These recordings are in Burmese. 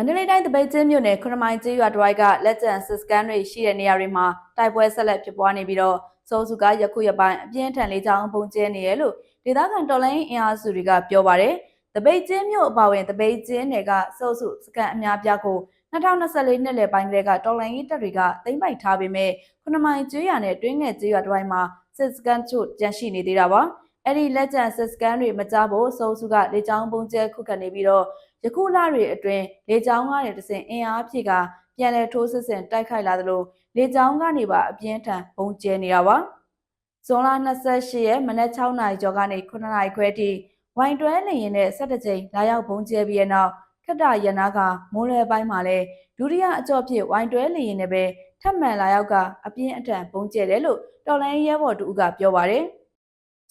မန္တလေးတိုင်းတပိတ်ချင်းမြို့နယ်ခရမိုင်ကျေးရွာတဝိုက်ကလက်ကျန်စစ်စကန်တွေရှိတဲ့နေရာတွေမှာတိုက်ပွဲဆက်လက်ဖြစ်ပွားနေပြီးတော့စိုးစုကယခုရပိုင်းအပြင်းထန်လေးချောင်းပုံကျဲနေရလို့ဒေသခံတော်လိုင်းအင်အားစုတွေကပြောပါတယ်တပိတ်ချင်းမြို့အပါအဝင်တပိတ်ချင်းနယ်ကစိုးစုစကန်အများပြားကို2024နှစ်လယ်ပိုင်းကလေးကတော်လိုင်းရေးတပ်တွေကသိမ်းပိုက်ထားပေမဲ့ခရမိုင်ကျေးရွာနဲ့တွင်းငယ်ကျေးရွာတဝိုက်မှာစစ်စကန်ချို့ကျန်ရှိနေသေးတာပါ အဲ့ဒီလက်ကျန်စစ်စကန်တွေမကြဖို့စိုးစုကလေချောင်းပုံကျဲခုခံနေပြီးတော့ယခုလတွေအတွင်းလေကြောင်းကနေတစဉ်အင်အားဖြည့်ကပြန်လည်ထိုးစစ်ဆင်တိုက်ခိုက်လာသလိုလေကြောင်းကနေပါအပြင်းထန်ပုံကျဲနေတာပါ။ဇွန်လ28ရက်မနက်6နာရီကျော်ကနေ9နာရီခွဲထိဝိုင်တွဲနေရင်နဲ့17ကြိမ်လာရောက်ပုံကျဲပြီးတဲ့နောက်ခတ္တရနာကမိုးလွယ်ပိုင်းမှာလဲဒုတိယအကြော့ဖြစ်ဝိုင်တွဲနေရင်နဲ့ပဲထပ်မံလာရောက်ကအပြင်းအထန်ပုံကျဲတယ်လို့တော်လိုင်းရဲဘော်တူကပြောပါတယ်။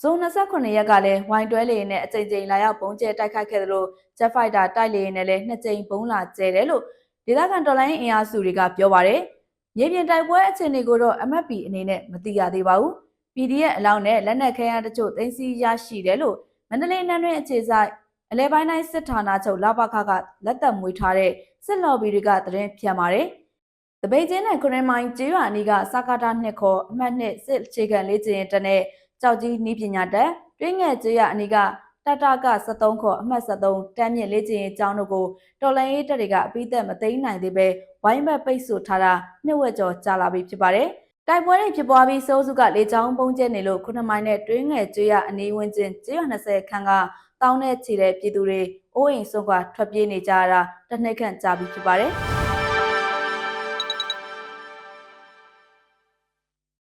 ဇွန်29ရက်ကလည်းဝိုင်တွဲလေနဲ့အကြိမ်ကြိမ်လာရောက်ပုံကျဲတိုက်ခိုက်ခဲ့သလို Jet Fighter တိုက်လေယာဉ်နဲ့လည်းနှစ်ကြိမ်ပုံးလာကျဲတယ်လို့ဒေသခံတော်လိုင်းအင်အားစုတွေကပြောပါတယ်။မြေပြင်တိုက်ပွဲအခြေအနေကိုတော့ MFP အနေနဲ့မသိရသေးပါဘူး။ PDF အလောင်းနဲ့လက်နက်ခဲယမ်းတချို့သိမ်းဆည်းရရှိတယ်လို့မန္တလေးနန်းတွင်းအခြေစိုက်အလဲပိုင်းတိုင်းစစ်ဌာနချုပ်လပခကလက်သက်မွေးထားတဲ့စစ်လော်ဘီတွေကသတင်းဖြန့်ပါတယ်။တပိတ်ချင်းနဲ့ခရင်မိုင်းကျေးရွာအနီးကစကားတာနှစ်ခေါ်အမှတ်နှစ်စစ်အခြေခံလေးကျင်းတက်တဲ့ ကြောက်ကြီးနီးပညာတက်တွင်းငယ်ကျေးရွာအနီးကတတက73ခေါ်အမှတ်73တမ်းမြင့်လေးကျင်းအကြောင်းတို့ကိုတော်လန်ရေးတပ်တွေကအပိသက်မသိမ်းနိုင်သေးပဲဝိုင်းဘက်ပိတ်ဆို့ထားတာနှစ်ဝက်ကျော်ကြာလာပြီဖြစ်ပါတယ်။တိုက်ပွဲတွေဖြစ်ပွားပြီးစိုးစုကလေချောင်းပုံကျဲနေလို့ခုနှစ်မိုင်နဲ့တွင်းငယ်ကျွေးရအနီးဝန်းကျင်ကျွေးရ20ခန်းကတောင်းနဲ့ချီတဲ့ပြည်သူတွေအိုးအိမ်ဆုံးကထွက်ပြေးနေကြရတာတစ်နှစ်ခန့်ကြာပြီဖြစ်ပါတယ်။